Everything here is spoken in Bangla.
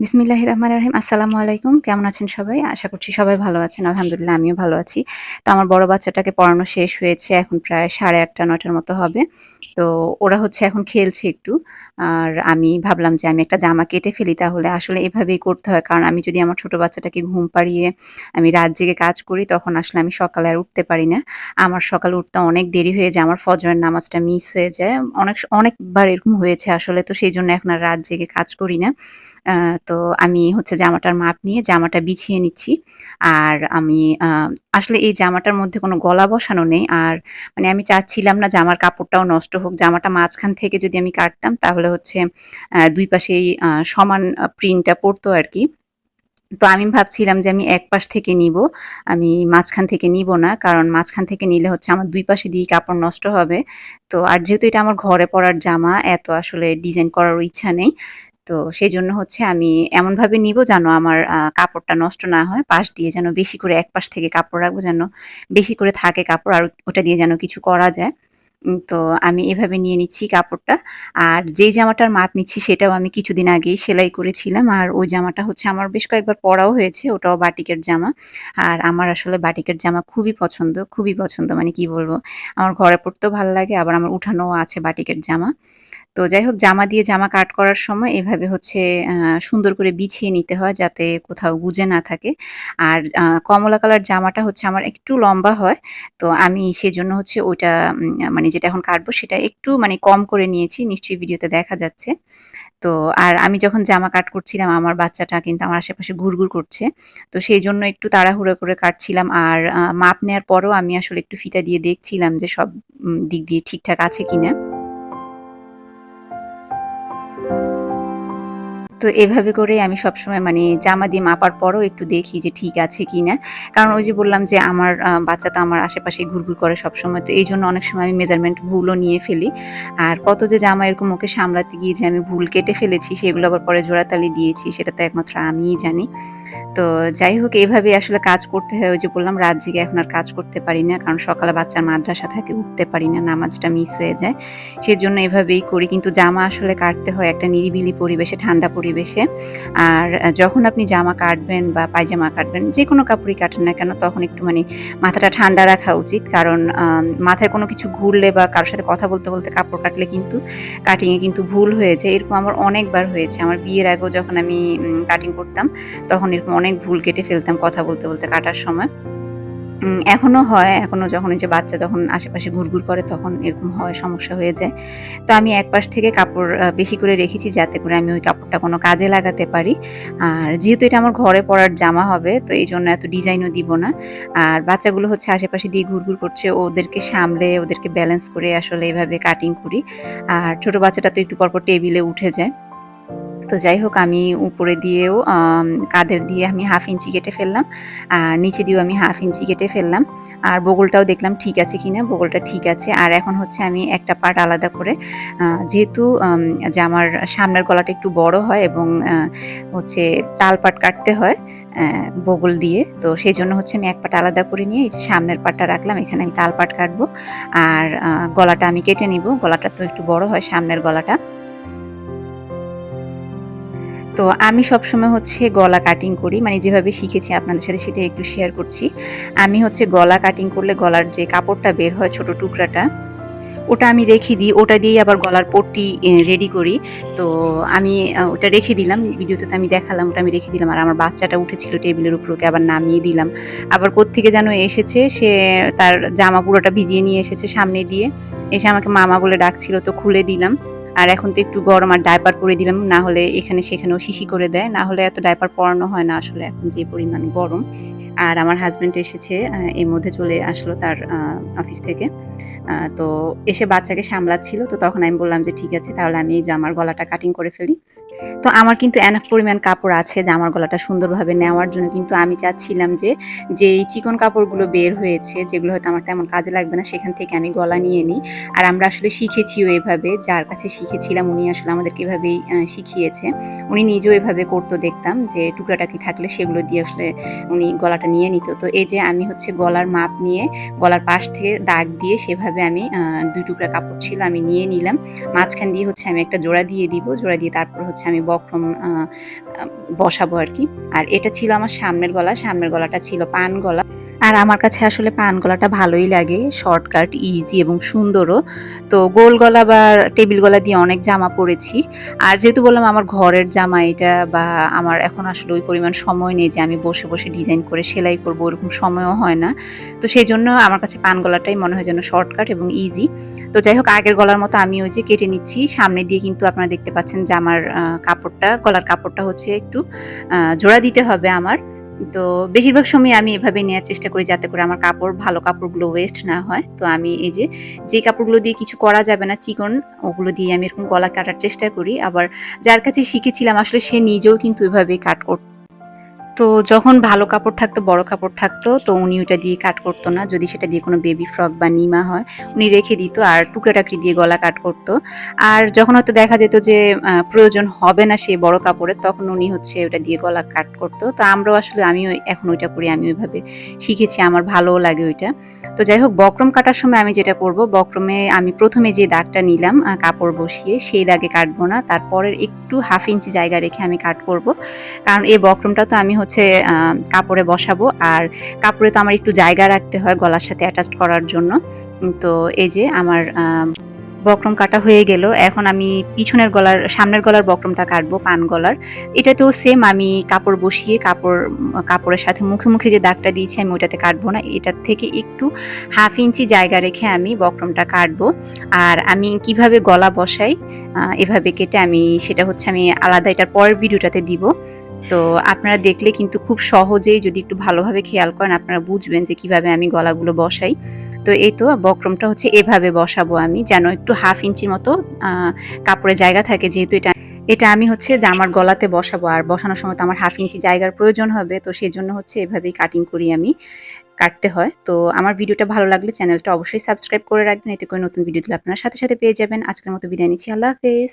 বিসমিল্লাহ রহমান রহিম আসসালামু আলাইকুম কেমন আছেন সবাই? আশা করছি সবাই ভালো আছেন। আলহামদুলিল্লাহ, আমিও ভালো আছি। তো আমার বড় বাচ্চাটাকে পড়ানো শেষ হয়েছে, এখন প্রায় সাড়ে আটটা নটার মতো হবে। তো ওরা হচ্ছে এখন খেলছে একটু। আর আমি ভাবলাম যে আমি একটা জামা কেটে ফেলি তাহলে। আসলে এভাবেই করতে হয়। কারণ আমি যদি আমার ছোট বাচ্চাটাকে ঘুম পাড়িয়ে আমি রাত জেগে কাজ করি, তখন আসলে আমি সকালে আর উঠতে পারি না। আমার সকালে উঠতে অনেক দেরি হয়ে যায়। আমার ফজরের নামাজটা মিস হয়ে যায়। অনেক, অনেকবার এরকম হয়েছে আসলে। তো সেই জন্য এখন আর রাত জেগে কাজ করি না। তো আমি হচ্ছে জামাটার মাপ নিয়ে জামাটা বিছিয়ে নিচ্ছি। আর আমি আসলে এই জামাটার মধ্যে কোনো গলা বসানো নেই। আর মানে আমি চাচ্ছিলাম না জামার কাপড়টাও নষ্ট হোক। জামাটা মাঝখান থেকে যদি আমি কাটতাম তাহলে হচ্ছে দুই পাশেই সমান প্রিন্টটা পড়তো আর কি তো আমি ভাবছিলাম যে আমি এক পাশ থেকে নিব। আমি মাঝখান থেকে নিব না। কারণ মাঝখান থেকে নিলে হচ্ছে আমার দুই পাশে দিয়ে কাপড় নষ্ট হবে। তো আর যেহেতু এটা আমার ঘরে পরার জামা, এত আসলে ডিজাইন করার ইচ্ছা নেই। তো সেই জন্য হচ্ছে আমি এমনভাবে নিব যেন আমার কাপড়টা নষ্ট না হয়। পাশ দিয়ে যেন বেশি করে এক পাশ থেকে কাপড় রাখব, যেন বেশি করে থাকে কাপড় আর ওটা দিয়ে যেন কিছু করা যায়। তো আমি এভাবে নিয়ে নিচ্ছি কাপড়টা। আর যেই জামাটার মাপ নিচ্ছি সেটাও আমি কিছুদিন আগেই সেলাই করেছিলাম। আর ওই জামাটা হচ্ছে আমার বেশ কয়েকবার পরাও হয়েছে, ওটাও বাটিকের জামা। আর আমার আসলে বাটিকের জামা খুবই পছন্দ খুবই পছন্দ। মানে কি বলব? আমার ঘরে পড়তেও ভালো লাগে, আবার আমার উঠানোও আছে বাটিকের জামা। তো যাই হোক জামা দিয়ে জামা কাট করার সময় এভাবে হচ্ছে সুন্দর করে বিছিয়ে নিতে হয় যাতে কোথাও গুজে না থাকে। আর কমলা কালার জামাটা হচ্ছে আমার একটু লম্বা হয়, তো আমি সেজন্য হচ্ছে ওইটা মানে যেটা এখন কাটবো সেটা একটু মানে কম করে নিয়েছি, নিশ্চয়ই ভিডিওতে দেখা যাচ্ছে। তো, আর আমি যখন জামা কাট করছিলাম, আমার বাচ্চাটা কিন্তু আমার আশেপাশে ঘুরঘুর করছে, তো সেই জন্য একটু তাড়াহুড়ো করে কাটছিলাম। আর মাপ নেওয়ার পরেও আমি আসলে একটু ফিতা দিয়ে দেখছিলাম যে সব দিক দিয়ে ঠিকঠাক আছে কিনা। তো এভাবে করে আমি সবসময় মানে জামা দিয়ে মাপার পরও একটু দেখি যে ঠিক আছে কি না কারণ ওই যে বললাম যে আমার বাচ্চা তো আমার আশেপাশে ঘুরঘুর করে সবসময়। তো এই জন্য অনেক সময় আমি মেজারমেন্ট ভুলও নিয়ে ফেলি। আর কত যে জামা এরকম ওকে সামলাতে গিয়ে যে আমি ভুল কেটে ফেলেছি, সেগুলো আবার পরে জোড়াতালি দিয়েছি, সেটা তো একমাত্র আমিই জানি। তো যাই হোক এভাবেই আসলে কাজ করতে হয়। ওই যে বললাম রাত জেগে এখন আর কাজ করতে পারি না। কারণ সকালে বাচ্চার মাদ্রাসা থাকে উঠতে পারি না। নামাজটা মিস হয়ে যায়। সেজন্য এভাবেই করি। কিন্তু জামা আসলে কাটতে হয় একটা নিরিবিলি পরিবেশে, ঠান্ডা পরিবেশে। আর যখন আপনি জামা কাটবেন বা পায়জামা কাটবেন, যে কোনো কাপড়ই কাটেন না কেন তখন একটু মানে মাথাটা ঠান্ডা রাখা উচিত। কারণ মাথায় কোনো কিছু ঘুরলে বা কারোর সাথে কথা বলতে, বলতে কাপড় কাটলে কিন্তু কাটিংয়ে কিন্তু ভুল হয়েছে এরকম আমার অনেকবার হয়েছে। আমার বিয়ের আগেও যখন আমি কাটিং করতাম, তখন এরকম অনেক ভুল কেটে ফেলতাম কথা বলতে, বলতে কাটার সময়। উম এখনও হয়। এখনও যখন ওই যে বাচ্চা যখন আশেপাশে ঘুরঘুর করে তখন এরকম হয়, সমস্যা হয়ে যায়। তো আমি এক পাশ থেকে কাপড় বেশি করে রেখেছি যাতে করে আমি ওই কাপড়টা কোনো কাজে লাগাতে পারি। আর যেহেতু এটা আমার ঘরে পরার জামা হবে তো এই জন্য এত ডিজাইনও দিব না। আর বাচ্চাগুলো হচ্ছে আশেপাশে দিয়ে ঘুরঘুর করছে। ওদেরকে সামলে ওদেরকে ব্যালেন্স করে আসলে এভাবে কাটিং করি। আর ছোট বাচ্চাটা তো একটু পরপর টেবিলে উঠে যায়। তো যাই হোক, আমি উপরে দিয়েও কাঁধের দিয়ে আমি 1/2 ইঞ্চি কেটে ফেললাম। আর নিচে দিয়েও আমি 1/2 ইঞ্চি কেটে ফেললাম। আর বগলটাও দেখলাম ঠিক আছে কিনা। বগলটা ঠিক আছে। আর এখন হচ্ছে আমি একটা পার্ট আলাদা করে যেহেতু, আম জামার সামনের গলাটা একটু বড় হয় এবং হচ্ছে তাল পাট কাটতে হয় বগল দিয়ে। তো সেই জন্য হচ্ছে আমি এক পাট আলাদা করে নিয়ে এই যে সামনের পাটটা রাখলাম। এখানে আমি তাল পাট কাটবো। আর গলাটা আমি কেটে নিবো। গলাটা তো একটু বড় হয় সামনের গলাটা। তো আমি সবসময় হচ্ছে গলা কাটিং করি। মানে যেভাবে শিখেছি আপনাদের সাথে সেটা একটু শেয়ার করছি। আমি হচ্ছে গলা কাটিং করলে গলার যে কাপড়টা বের হয় ছোট টুকরাটা, ওটা আমি রেখে দিই। ওটা দিয়েই আবার গলার পট্টি রেডি করি। তো আমি ওটা রেখে দিলাম। ভিডিওতে তো আমি দেখালাম ওটা আমি রেখে দিলাম। আর আমার বাচ্চাটা উঠেছিল টেবিলের উপর ওকে আবার নামিয়ে দিলাম। আবার কোত্থেকে যেন এসেছে সে তার জামা পুরোটা ভিজিয়ে নিয়ে এসেছে সামনে দিয়ে। এসে আমাকে মামা বলে ডাকছিল তো খুলে দিলাম। আর এখন তো একটু গরম আর ডাইপার পরে দিলাম। না হলে এখানে সেখানেও শিশি করে দেয়। না হলে এত ডাইপার পরানো হয় না আসলে এখন যে পরিমাণ গরম। আর আমার হাজব্যান্ড এসেছে এর মধ্যে চলে আসলো তার অফিস থেকে। তো এসে বাচ্চাকে সামলাচ্ছিল। তো তখন আমি বললাম যে, "ঠিক আছে তাহলে আমি এই জামার গলাটা কাটিং করে ফেলি।" তো আমার কিন্তু এনাফ পরিমাণ কাপড় আছে জামার গলাটা সুন্দরভাবে নেওয়ার জন্য। কিন্তু আমি চাচ্ছিলাম যে, যেই চিকন কাপড়গুলো বের হয়েছে যেগুলো হয়তো আমার তেমন কাজে লাগবে না সেখান থেকে আমি গলা নিয়ে নিই। আর আমরা আসলে শিখেছিও এভাবে। যার কাছে শিখেছিলাম উনি আসলে আমাদেরকে এভাবেই শিখিয়েছে। উনি নিজেও এভাবে করতো দেখতাম যে টুকরা-টাকি থাকলে সেগুলো দিয়ে আসলে উনি গলাটা নিয়ে নিত। তো এই যে আমি হচ্ছে গলার মাপ নিয়ে গলার পাশ থেকে দাগ দিয়ে সেভাবে এভাবে আমি দুই টুকরা কাপড় ছিল আমি নিয়ে নিলাম। মাঝখান দিয়ে হচ্ছে আমি একটা জোড়া দিয়ে দিব। জোড়া দিয়ে তারপর হচ্ছে আমি বক্রম বসাবো আর কি। আর এটা ছিল আমার সামনের গলা। সামনের গলাটা ছিল পান গলা। আর আমার কাছে আসলে পান গলাটা ভালোই লাগে, শর্টকাট ইজি এবং সুন্দরও। তো গোল গলা বা টেবিল গলা দিয়ে অনেক জামা পরেছি। আর যেহেতু বললাম আমার ঘরের জামা এটা বা আমার এখন আসলে ওই পরিমাণ সময় নেই যে আমি বসে বসে ডিজাইন করে সেলাই করব, ওরকম সময়ও হয় না। তো সেই জন্য আমার কাছে পান গলাটাই মনে হয় যেন শর্টকাট এবং ইজি তো যাই হোক, আগের গলার মতো আমি ওই যে কেটে নিচ্ছি। সামনে দিয়ে কিন্তু আপনারা দেখতে পাচ্ছেন জামার কাপড়টা, গলার কাপড়টা হচ্ছে একটু জোড়া দিতে হবে আমার। তো বেশিরভাগ সময় আমি এভাবে নেওয়ার চেষ্টা করি যাতে করে আমার কাপড়, ভালো কাপড়গুলো ওয়েস্ট না হয়। তো আমি এই যে যে কাপড়গুলো দিয়ে কিছু করা যাবে না, চিকন, ওগুলো দিয়ে আমি এরকম গলা কাটার চেষ্টা করি। আবার যার কাছে শিখেছিলাম, আসলে সে নিজেও কিন্তু এভাবে কাট করতো তো যখন ভালো কাপড় থাকতো, বড় কাপড় থাকতো, তো উনি ওটা দিয়ে কাট করতো না। যদি সেটা দিয়ে কোনো বেবি ফ্রক বা নিমা হয়, উনি রেখে দিত আর টুকরা টাকরি দিয়ে গলা কাট করতো। আর যখন হয়তো দেখা যেত যে প্রয়োজন হবে না সেই বড় কাপড়ের তখন উনি হচ্ছে ওটা দিয়ে গলা কাট করতো। তো আমরাও আসলে আমিও এখন ওইটা করি আমি ওইভাবে শিখেছি, আমার ভালোও লাগে ওইটা। তো যাই হোক, বক্রম কাটার সময় আমি যেটা করব, বক্রমে আমি প্রথমে যে দাগটা নিলাম কাপড় বসিয়ে, সেই দাগে কাটবো না। তারপরের একটু হাফ ইঞ্চি জায়গা রেখে আমি কাট করব। কারণ এই বক্রমটা তো আমি হচ্ছে কাপড়ে বসাবো। আর কাপড়ে তো আমার একটু জায়গা রাখতে হয় গলার সাথে অ্যাটাচ করার জন্য। তো এই যে আমার বক্রম কাটা হয়ে গেল। এখন আমি পিছনের গলার, সামনের গলার বক্রমটা কাটবো, পান গলার। এটাতেও সেম আমি কাপড় বসিয়ে, কাপড়, কাপড়ের সাথে মুখে মুখে যে দাগটা দিয়েছি আমি ওটাতে কাটবো না। এটার থেকে একটু হাফ ইঞ্চি জায়গা রেখে আমি বক্রমটা কাটবো। আর আমি কীভাবে গলা বসাই এভাবে কেটে আমি, সেটা হচ্ছে আমি আলাদা এটার পরের ভিডিওটাতে দিব। তো আপনারা দেখলে কিন্তু খুব সহজেই যদি একটু ভালোভাবে খেয়াল করেন, আপনারা বুঝবেন যে কীভাবে আমি গলাগুলো বসাই। তো এই তো বক্রমটা হচ্ছে এভাবে বসাবো আমি, যেন একটু হাফ ইঞ্চির মতো কাপড়ে জায়গা থাকে যেহেতু এটা এটা আমি হচ্ছে জামার গলাতে বসাবো। আর বসানোর সময় তো আমার হাফ ইঞ্চি জায়গার প্রয়োজন হবে, তো সেই জন্য হচ্ছে এভাবেই কাটিং করি আমি, কাটতে হয়। তো আমার ভিডিওটা ভালো লাগলে চ্যানেলটা অবশ্যই সাবস্ক্রাইব করে রাখবেন, এতে করে নতুন ভিডিও দিলে আপনারা সাথে সাথে পেয়ে যাবেন। আজকের মতো বিদায় নিচ্ছি, আল্লাহ হাফেজ।